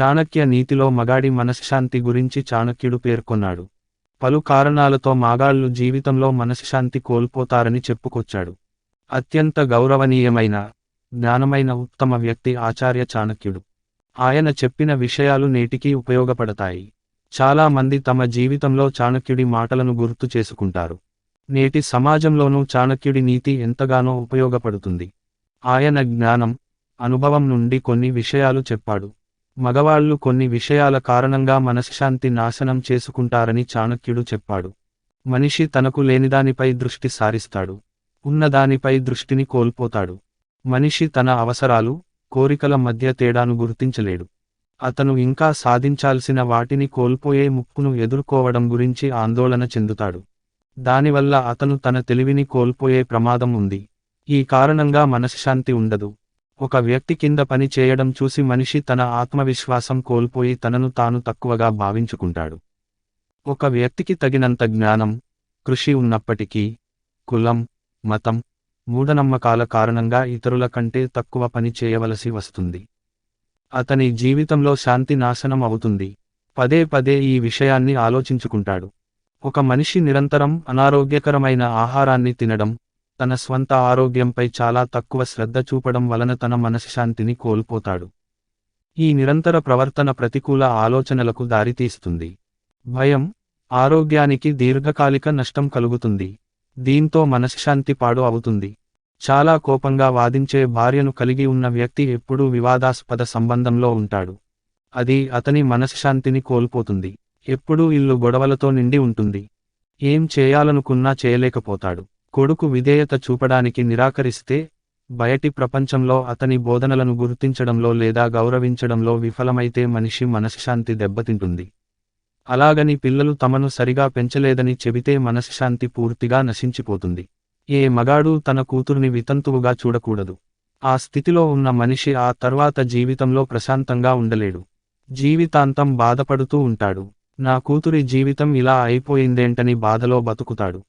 చాణక్య నీతిలో మగాడి మనశ్శాంతి గురించి చాణక్యుడు పేర్కొన్నాడు. పలు కారణాలతో మాగాళ్ళు జీవితంలో మనశ్శాంతి కోల్పోతారని చెప్పుకొచ్చాడు. అత్యంత గౌరవనీయమైన జ్ఞానమైన ఉత్తమ వ్యక్తి ఆచార్య చాణక్యుడు. ఆయన చెప్పిన విషయాలు నేటికీ ఉపయోగపడతాయి. చాలా మంది తమ జీవితంలో చాణక్యుడి మాటలను గుర్తు చేసుకుంటారు. నేటి సమాజంలోనూ చాణక్యుడి నీతి ఎంతగానో ఉపయోగపడుతుంది. ఆయన జ్ఞానం అనుభవం నుండి కొన్ని విషయాలు చెప్పాడు. మగవాళ్ళు కొన్ని విషయాల కారణంగా మనశ్శాంతి నాశనం చేసుకుంటారని చాణక్యుడు చెప్పాడు. మనిషి తనకు లేనిదానిపై దృష్టి సారిస్తాడు. ఉన్నదానిపై దృష్టిని కోల్పోతాడు. మనిషి తన అవసరాలు కోరికల మధ్య తేడాను గుర్తించలేడు. అతను ఇంకా సాధించాల్సిన వాటిని కోల్పోయే ముప్పును ఎదుర్కోవడం గురించి ఆందోళన చెందుతాడు. దానివల్ల అతను తన తెలివిని కోల్పోయే ప్రమాదం ఉంది. ఈ కారణంగా మనశ్శాంతి ఉండదు. ఒక వ్యక్తి కింద పని చేయడం చూసి మనిషి తన ఆత్మవిశ్వాసం కోల్పోయి తనను తాను తక్కువగా భావించుకుంటాడు. ఒక వ్యక్తికి తగినంత జ్ఞానం కృషి ఉన్నప్పటికీ కులం మతం మూఢనమ్మకాల కారణంగా ఇతరుల కంటే తక్కువ పని చేయవలసి వస్తుంది. అతని జీవితంలో శాంతి నాశనం అవుతుంది. పదే పదే ఈ విషయాన్ని ఆలోచించుకుంటాడు. ఒక మనిషి నిరంతరం అనారోగ్యకరమైన ఆహారాన్ని తినడం తన స్వంత ఆరోగ్యంపై చాలా తక్కువ శ్రద్ధ చూపడం వలన తన మనశ్శాంతిని కోల్పోతాడు. ఈ నిరంతర ప్రవర్తన ప్రతికూల ఆలోచనలకు దారితీస్తుంది. భయం ఆరోగ్యానికి దీర్ఘకాలిక నష్టం కలుగుతుంది. దీంతో మనశ్శాంతి పాడు అవుతుంది. చాలా కోపంగా వాదించే భార్యను కలిగి ఉన్న వ్యక్తి ఎప్పుడూ వివాదాస్పద సంబంధంలో ఉంటాడు. అది అతని మనశ్శాంతిని కోల్పోతుంది. ఎప్పుడూ ఇల్లు గొడవలతో నిండి ఉంటుంది. ఏం చేయాలనుకున్నా చేయలేకపోతాడు. కొడుకు విధేయత చూపడానికి నిరాకరిస్తే బయటి ప్రపంచంలో అతని బోధనలను గుర్తించడంలో లేదా గౌరవించడంలో విఫలమైతే మనిషి మనశ్శాంతి దెబ్బతింటుంది. అలాగని పిల్లలు తమను సరిగా పెంచలేదని చెబితే మనశ్శాంతి పూర్తిగా నశించిపోతుంది. ఏ మగాడు తన కూతుర్ని వితంతువుగా చూడకూడదు. ఆ స్థితిలో ఉన్న మనిషి ఆ తర్వాత జీవితంలో ప్రశాంతంగా ఉండలేడు. జీవితాంతం బాధపడుతూ ఉంటాడు. నా కూతురి జీవితం ఇలా అయిపోయిందేంటని బాధలో బతుకుతాడు.